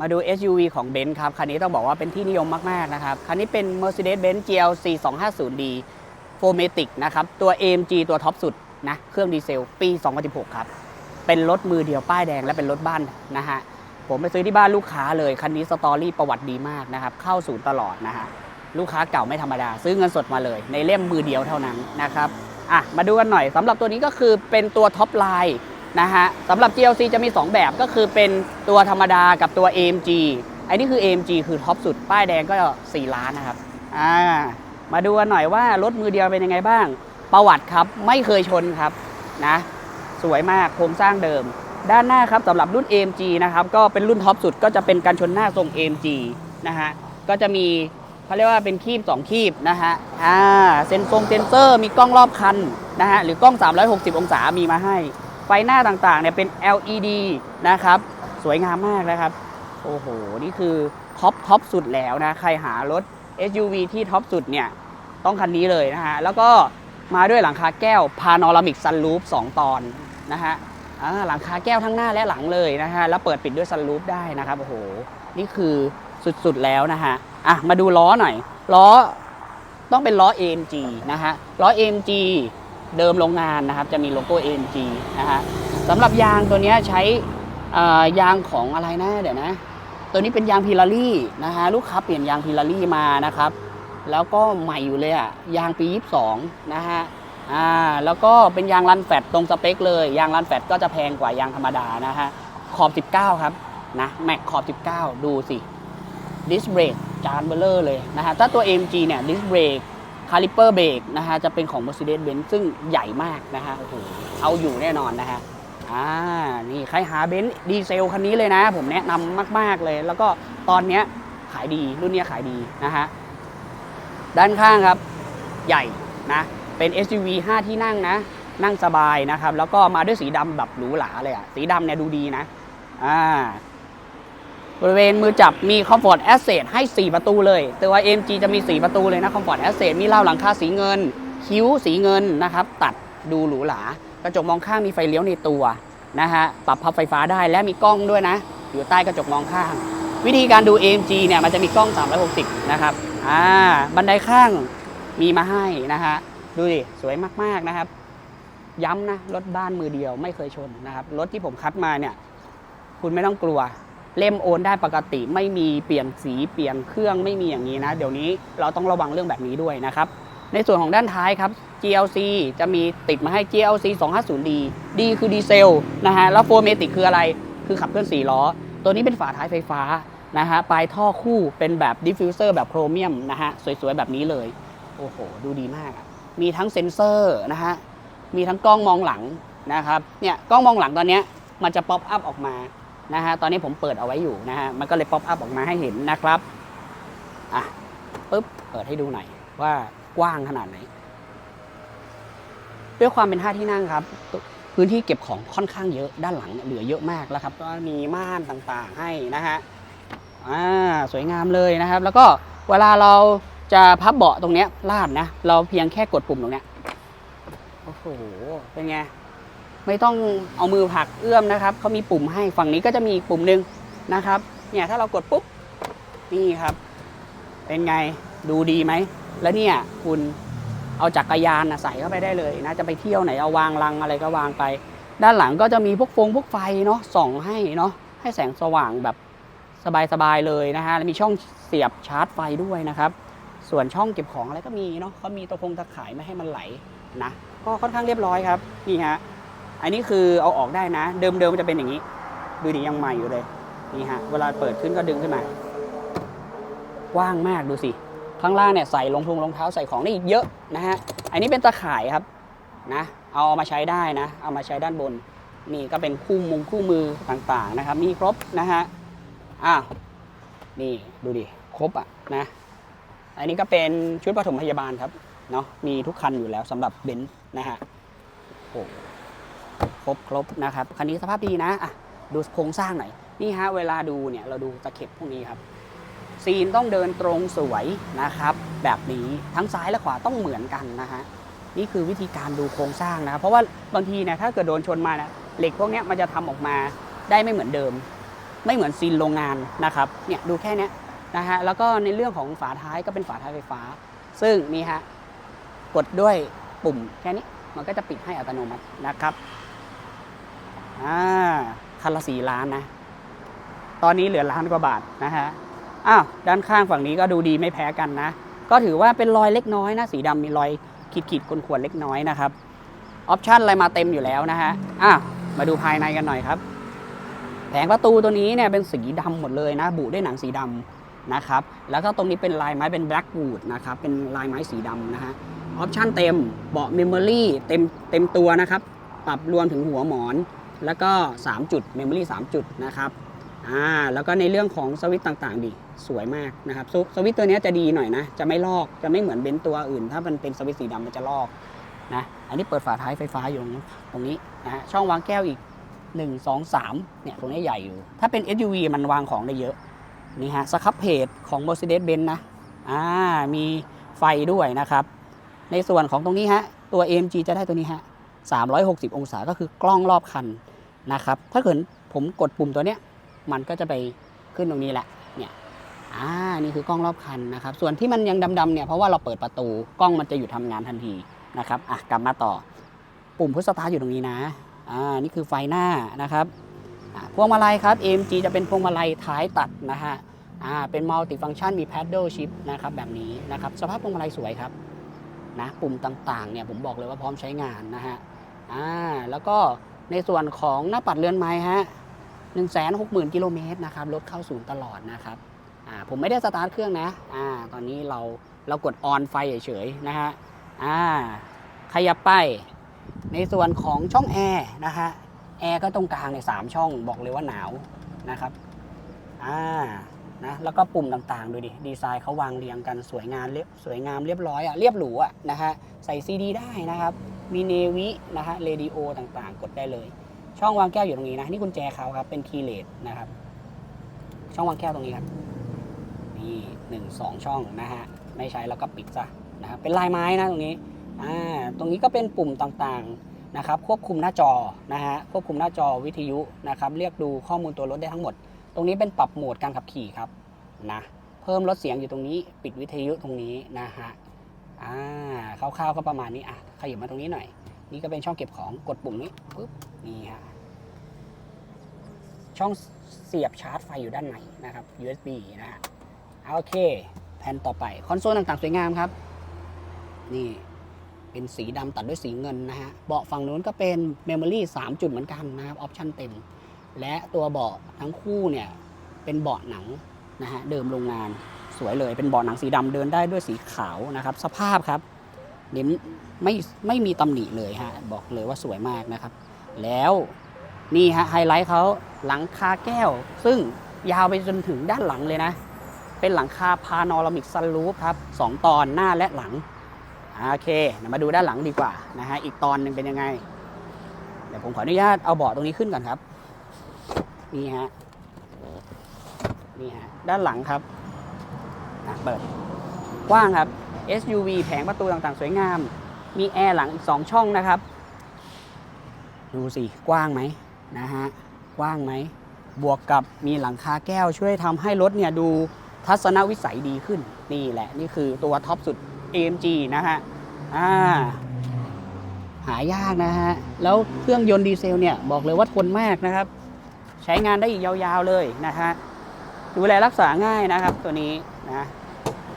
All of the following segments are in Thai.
มาดู SUV ของ b e n z ครับ คันนี้ต้องบอกว่าเป็นที่นิยมมาก ๆ นะครับ คันนี้เป็น Mercedes-Benz GLC 250D 4matic นะครับ ตัว AMG ตัวท็อปสุดนะ เครื่องดีเซลปี 2016 ครับ เป็นรถมือเดียวป้ายแดงและเป็นรถบ้านนะฮะ ผมไปซื้อที่บ้านลูกค้าเลย คันนี้สตอรี่ประวัติดีมากนะครับ เข้าศูนย์ตลอดนะฮะ ลูกค้าเก่าไม่ธรรมดา ซื้อเงินสดมาเลย ในเล่มมือเดียวเท่านั้นนะครับ อะ มาดูกันหน่อยสำหรับตัวนี้ก็คือเป็นตัวท็อปไลน์ นะฮะสำหรับ GLC จะมี 2 แบบก็คือเป็นตัวธรรมดากับตัว AMG อ้นี่คือ AMG คือท็อปสุด ป้ายแดงก็ 4 ล้านนะครับอ่ามาดูกันหน่อยว่ารถมือเดียวเป็นยังไงบ้าง ประวัติครับไม่เคยชนครับนะสวยมากโครงสร้างเดิม ด้านหน้าครับสำหรับรุ่น AMG นะครับก็เป็นรุ่นท็อปสุดก็จะเป็นการชนหน้าทรง AMG นะฮะก็จะมีเขาเรียกว่าเป็นคีบ 2 คีบนะฮะอ่าเซนทรงเซนเซอร์มีกล้องรอบคันนะฮะหรือกล้อง 360 องศามีมาให้ ฟหน้าต่างๆเนี่ยเป็น LED นะครับ สวยงามมากนะครับ โอ้โห นี่คือท็อปท็อปสุดแล้วนะ ใครหารถ SUV ที่ท็อปสุดเนี่ย ต้องคันนี้เลยนะฮะ แล้วก็มาด้วยหลังคาแก้วพา n น r a มิกซัน o ู f 2ตอนนะฮะหลังคาแก้วทั้งหน้าและหลังเลยนะฮะ แล้วเปิดปิดด้วยซัน o ู f ได้นะครับ โอ้โห นี่คือสุดๆแล้วนะฮะ อะ มาดูล้อหน่อย ล้อต้องเป็นล้อ AMG นะฮะ ล้อ AMG เดิมโรงงานนะครับ จะมีโลโก้ AMG นะฮะสำหรับยางตัวนี้ใช้ยางของอะไรนะเดี๋ยวนะ ตัวนี้เป็นยางพิลารี่นะฮะลูกค้าเปลี่ยนยางพิลารี่มานะครับ แล้วก็ใหม่อยู่เลยอะยางปี 22 นะฮะอ่าแล้วก็เป็นยางรันแฟตตรงสเปคเลย ยางรันแฟตก็จะแพงกว่ายางธรรมดานะฮะขอบ 19 ครับนะแม็กขอบ 19 ดูสิดิสเบรกจานเบลเลอร์เลยนะฮะถ้าตัว AMG เนี่ยดิสเบรก คาลิเปอร์เบรกนะฮะจะเป็นของ Mercedes-Benz ซึ่งใหญ่มากนะฮะโอ้โหเอาอยู่แน่นอนนะฮะอ่านี่ใครหาเบนซ์ดีเซลคันนี้เลยนะ ผมแนะนำมาก ๆเลย แล้วก็ตอนเนี้ยขายดีรุ่นเนี้ยขายดีนะฮะด้านข้างครับใหญ่นะเป็น SUV 5 ที่นั่งนะ นั่งสบายนะครับ แล้วก็มาด้วยสีดำแบบหรูหราเลยอะสีดำเนี่ยดูดีนะอ่า บริเวณมือจับมี Comfort Asset ให้ 4 ประตูเลยแต่ว่า AMG จะมี 4 ประตูเลยนะ Comfort Asset มีราหลังคาสีเงิน คิ้วสีเงินนะครับ ตัดดูหรูหรากระจกมองข้างมีไฟเลี้ยวในตัวนะฮะปรับพับไฟฟ้าได้และมีกล้องด้วยนะ อยู่ใต้กระจกมองข้าง วิธีการดู AMG เนี่ยมันจะมีกล้อง 360 นะครับอ่าบันไดข้างมีมาให้นะฮะดูดิสวยมากๆนะครับ ย้ำนะรถบ้านมือเดียวไม่เคยชนนะครับรถที่ผมคัดมาเนี่ย คุณไม่ต้องกลัว เล่มโอนได้ปกติไม่มีเปลี่ยนสีเปลี่ยนเครื่องไม่มีอย่างนี้นะ เดี๋ยวนี้เราต้องระวังเรื่องแบบนี้ด้วยนะครับ ในส่วนของด้านท้ายครับ GLC จะมีติดมาให้ GLC 250D D คือดีเซลนะฮะแล้ว 4matic คืออะไรคือขับเคลื่อน4ล้อ ตัวนี้เป็นฝาท้ายไฟฟ้านะฮะปลายท่อคู่เป็นแบบดิฟฟิวเซอร์แบบโครเมียมนะฮะสวยๆ แบบนี้เลย โอ้โห ดูดีมาก มีทั้งเซ็นเซอร์นะฮะมีทั้งกล้องมองหลังนะครับเนี่ยกล้องมองหลังตอนนี้มันจะป๊อปอัพออกมา นะฮะตอนนี้ผมเปิดเอาไว้อยู่นะฮะมันก็เลยป๊อปอัพออกมาให้เห็นนะครับอะปุ๊บเปิดให้ดูหน่อยว่ากว้างขนาดไหน ด้วยความเป็นห้าที่นั่งครับ พื้นที่เก็บของค่อนข้างเยอะด้านหลังเนี่ยเหลือเยอะมากแล้วครับ ก็มีม่านต่างๆให้นะฮะอ่าสวยงามเลยนะครับ แล้วก็เวลาเราจะพับเบาะตรงเนี้ยลาดนะ เราเพียงแค่กดปุ่มตรงเนี้ยโอ้โหเป็นไง ไม่ต้องเอามือผลักเอื้อมนะครับเขามีปุ่มให้ฝั่งนี้ก็จะมีอีกปุ่มหนึ่งนะครับ เนี่ยถ้าเรากดปุ๊บนี่ครับ เป็นไงดูดีไหม แล้วเนี่ยคุณเอาจักรยานนะใส่เข้าไปได้เลยนะจะไปเที่ยวไหนเอาวางลังอะไรก็วางไป ด้านหลังก็จะมีพวกฟงพวกไฟเนาะส่องให้เนาะให้แสงสว่างแบบสบายๆเลยนะฮะแล้วมีช่องเสียบชาร์จไฟด้วยนะครับ ส่วนช่องเก็บของอะไรก็มีเนาะเขามีตะคงตะข่ายไม่ให้มันไหลนะก็ค่อนข้างเรียบร้อยครับนี่ฮะ อันนี้คือเอาออกได้นะ เดิมๆมันจะเป็นอย่างนี้ ดูดิยังใหม่อยู่เลย นี่ฮะ เวลาเปิดขึ้นก็ดึงขึ้นมา กว้างมากดูสิ ข้างล่างเนี่ยใส่รองทุงรองเท้าใส่ของได้อีกเยอะนะฮะ อันนี้เป็นตะข่ายครับนะ เอามาใช้ได้นะ เอามาใช้ด้านบน นี่ก็เป็นคู่มุงคู่มือต่างๆนะครับ มีครบนะฮะ อ้าว นี่ดูดิ ครบอะนะ อันนี้ก็เป็นชุดปฐมพยาบาลครับ เนาะมีทุกคันอยู่แล้วสำหรับเบนซ์นะฮะโอ้ บครบนะครับคันนี้สภาพดีนะอะดูโครงสร้างหน่อยนี่ฮะเวลาดูเนี่ยเราดูตะเข็บพวกนี้ครับ ซีนต้องเดินตรงสวยนะครับ แบบนี้ทั้งซ้ายและขวาต้องเหมือนกันนะฮะนี่คือวิธีการดูโครงสร้างนะครับเพราะว่าบางทีเนี่ยถ้าเกิดโดนชนมานะเหล็กพวกนี้มันจะทำออกมาได้ไม่เหมือนเดิม ไม่เหมือนซีนโรงงานนะครับเนี่ยดูแค่นี้นะฮะแล้วก็ในเรื่องของฝาท้ายก็เป็นฝาท้ายไฟฟ้า ซึ่งนี่ฮะกดด้วยปุ่มแค่นี้มันก็จะปิดให้อัตโนมัตินะครับ อ่าคันละสี่ล้านนะ ตอนนี้เหลือล้านกว่าบาทนะฮะ อ้าวด้านข้างฝั่งนี้ก็ดูดีไม่แพ้กันนะ ก็ถือว่าเป็นรอยเล็กน้อยนะ สีดำมีรอยขีดขีดขวนๆเล็กน้อยนะครับออปชั่นอะไรมาเต็มอยู่แล้วนะฮะอะมาดูภายในกันหน่อยครับ แผงประตูตัวนี้เนี่ยเป็นสีดำหมดเลยนะ บุด้วยหนังสีดำนะครับ แล้วก็ตรงนี้เป็นลายไม้เป็นแบล็กวูดนะครับ เป็นลายไม้สีดำนะฮะ ออปชั่นเต็ม เบาะเมมโมรี่เต็มเต็มตัวนะครับ ปรับรวมถึงหัวหมอน แล้วก็ 3 จุดเมมโมรี่3จุดนะครับอ่าแล้วก็ในเรื่องของสวิตต่างๆดีสวยมากนะครับสวสวิตตัวนี้จะดีหน่อยนะ จะไม่ลอกจะไม่เหมือนเบนตัวอื่น ถ้ามันเป็นสวิตสีดำมันจะลอกนะอันนี้เปิดฝาท้ายไฟฟ้าอยู่ตรงนี้นะฮะช่องวางแก้วอีก 1 2 3เนี่ยตรงนี้ใหญ่อยู่ ถ้าเป็น SUV มันวางของได้เยอะนี่ฮะสครับเพจของ Mercedes-Benz นะอ่ามีไฟด้วยนะครับ ในส่วนของตรงนี้ฮะตัว AMG จะได้ตัวนี้ฮะ360 องศาก็คือกล้องรอบคัน นะครับ ถ้าเกิดผมกดปุ่มตัวเนี้ย มันก็จะไปขึ้นตรงนี้แหละ เนี่ย อ่า นี่คือกล้องรอบคันนะครับ ส่วนที่มันยังดำๆเนี่ย เพราะว่าเราเปิดประตู กล้องมันจะหยุดทำงานทันทีนะครับ อะ กลับมาต่อ ปุ่มพุชสตาร์อยู่ตรงนี้นะ อ่า นี่คือไฟหน้านะครับ พวงมาลัยครับ AMG จะเป็นพวงมาลัยท้ายตัดนะฮะ อ่า เป็นมัลติฟังชันมี paddle shift นะครับแบบนี้นะครับ สภาพพวงมาลัยสวยครับนะปุ่มต่างๆเนี่ยผมบอกเลยว่าพร้อมใช้งานนะฮะอ่าแล้วก็ ในส่วนของหน้าปัดเรือนไม้ฮะ1 6 0 0 0 0กิโลเมตรนะครับรถเข้าศูนย์ตลอดนะครับอ่าผมไม่ได้สตาร์ทเครื่องนะอ่าตอนนี้เราเรากดออนไฟเฉยๆนะฮะอ่าขยับไปในส่วนของช่องแอร์นะฮะแอร์ก็ตรงกลางเนี่ยสามช่องบอกเลยว่าหนาวนะครับอ่านะแล้วก็ปุ่มต่างๆ ดูดิ ดีไซน์เขาวางเรียงกันสวยงามเรียบสวยงามเรียบร้อยอะเรียบหรูอะนะฮะใส่ซีดีได้นะครับ มีเนวินะฮะเรดิโอต่างๆ กดได้เลย ช่องวางแก้วอยู่ตรงนี้นะ นี่กุญแจเขาครับ เป็นคีย์เลสนะครับ ช่องวางแก้วตรงนี้ครับ นี่หนึ่งสองช่องนะฮะ ไม่ใช้แล้วก็ปิดซะนะครับเป็นลายไม้นะตรงนี้ อ่า ตรงนี้ก็เป็นปุ่มต่างๆนะครับ ควบคุมหน้าจอนะฮะ ควบคุมหน้าจอวิทยุนะครับ เรียกดูข้อมูลตัวรถได้ทั้งหมด ตรงนี้เป็นปรับโหมดการขับขี่ครับ นะ เพิ่มลดเสียงอยู่ตรงนี้ ปิดวิทยุตรงนี้นะฮะ อ่าคร่าวๆก็ประมาณนี้อะขยับมาตรงนี้หน่อย นี่ก็เป็นช่องเก็บของกดปุ่มนี้ปุ๊บนี่ฮะช่องเสียบชาร์จไฟอยู่ด้านในนะครับ USB นะฮะโอเค แผ่นต่อไป คอนโซลต่างๆ สวยงามครับ นี่เป็นสีดำตัดด้วยสีเงินนะฮะ เบาะฝั่งนู้นก็เป็นเมมโมรี่3จุดเหมือนกันนะครับ ออปชั่นเต็ม และตัวเบาะทั้งคู่เนี่ย เป็นเบาะหนังนะฮะ เดิมโรงงาน สวยเลยเป็นเบาะหนังสีดำเดินได้ด้วยสีขาวนะครับ สภาพครับเน้นไม่ไม่มีตำหนิเลยฮะบอกเลยว่าสวยมากนะครับ แล้วนี่ฮะไฮไลท์เขาหลังคาแก้ว ซึ่งยาวไปจนถึงด้านหลังเลยนะ เป็นหลังคาพานอรามิกซันรูฟครับสองตอนหน้าและหลังโอเคมาดูด้านหลังดีกว่านะฮะอีกตอนหนึ่งเป็นยังไง เดี๋ยวผมขออนุญาตเอาเบาะตรงนี้ขึ้นก่อนครับนี่ฮะนี่ฮะด้านหลังครับ เปิด กว้างครับ SUV แผงประตูต่างๆ สวยงาม มีแอร์หลังอีก 2 ช่องนะครับ ดูสิ กว้างไหมนะฮะ กว้างไหม บวกกับมีหลังคาแก้วช่วยทำให้รถเนี่ยดูทัศนวิสัยดีขึ้น นี่แหละ นี่คือตัวท็อปสุด AMG นะฮะ อ่า หายากนะฮะ แล้วเครื่องยนต์ดีเซลเนี่ย บอกเลยว่าทนมากนะครับ ใช้งานได้อีกยาวๆเลยนะฮะ ดูแลรักษาง่ายนะครับตัวนี้นะ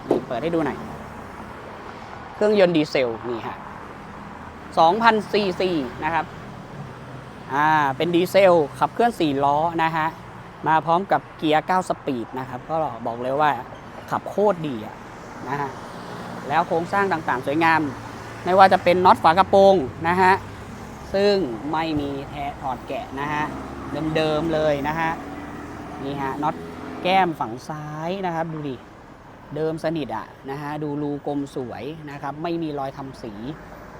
นี่เปิดให้ดูหน่อย เครื่องยนต์ดีเซล นี่ฮะ2,000ซีซีนะครับ อ่า เป็นดีเซล ขับเคลื่อน 4 ล้อนะฮะ มาพร้อมกับเกียร์ 9 สปีดนะครับ ก็บอกเลยว่าขับโคตรดีอะนะฮะ แล้วโครงสร้างต่างๆ สวยงาม ไม่ว่าจะเป็นน็อตฝากระโปรงนะฮะ ซึ่งไม่มีแท้ถอดแกะนะฮะ เดิมๆเลยนะฮะ นี่ฮะน็อตแก้มฝั่งซ้ายนะครับ ดูดิ เดิมสนิทอะนะฮะดูรูกลมสวยนะครับไม่มีรอยทำสี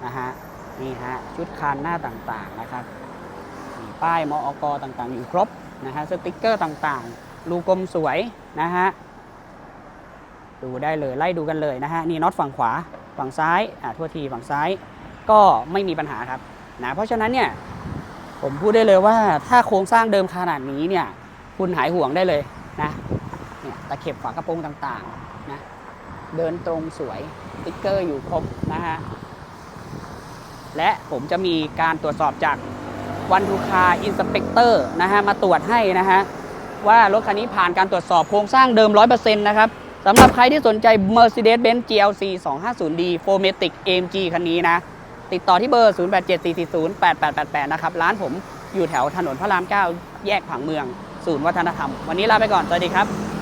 นะฮะนี่ฮะชุดคานหน้าต่างๆนะครับป้ายมอกต่างๆ อยู่ครบนะฮะสติกเกอร์ต่างๆรูกลมสวยนะฮะดูได้เลยไล่ดูกันเลยนะฮะนี่น็อตฝั่งขวาฝั่งซ้ายอ่าทั่วทีฝั่งซ้ายก็ไม่มีปัญหาครับนะเพราะฉะนั้นเนี่ยผมพูดได้เลยว่าถ้าโครงสร้างเดิมขนาดนี้เนี่ยคุณหายห่วงได้เลยนะเนี่ยตะเข็บฝากระโปรงต่างๆ นะเดินตรงสวยติ๊กเกอร์อยู่ครบนะฮะและผมจะมีการตรวจสอบจากวันทูคาอินสเปกเตอร์นะฮะมาตรวจให้นะฮะว่ารถคันนี้ผ่านการตรวจสอบโครงสร้างเดิม 100%นะครับสำหรับใครที่สนใจ Mercedes-Benz GLC 250D 4matic AMG คันนี้นะ ติดต่อที่เบอร์ 0874408888 นะครับ ร้านผมอยู่แถวถนนพระราม 9 แยกผังเมือง ศูนย์วัฒนธรรม วันนี้ลาไปก่อน สวัสดีครับ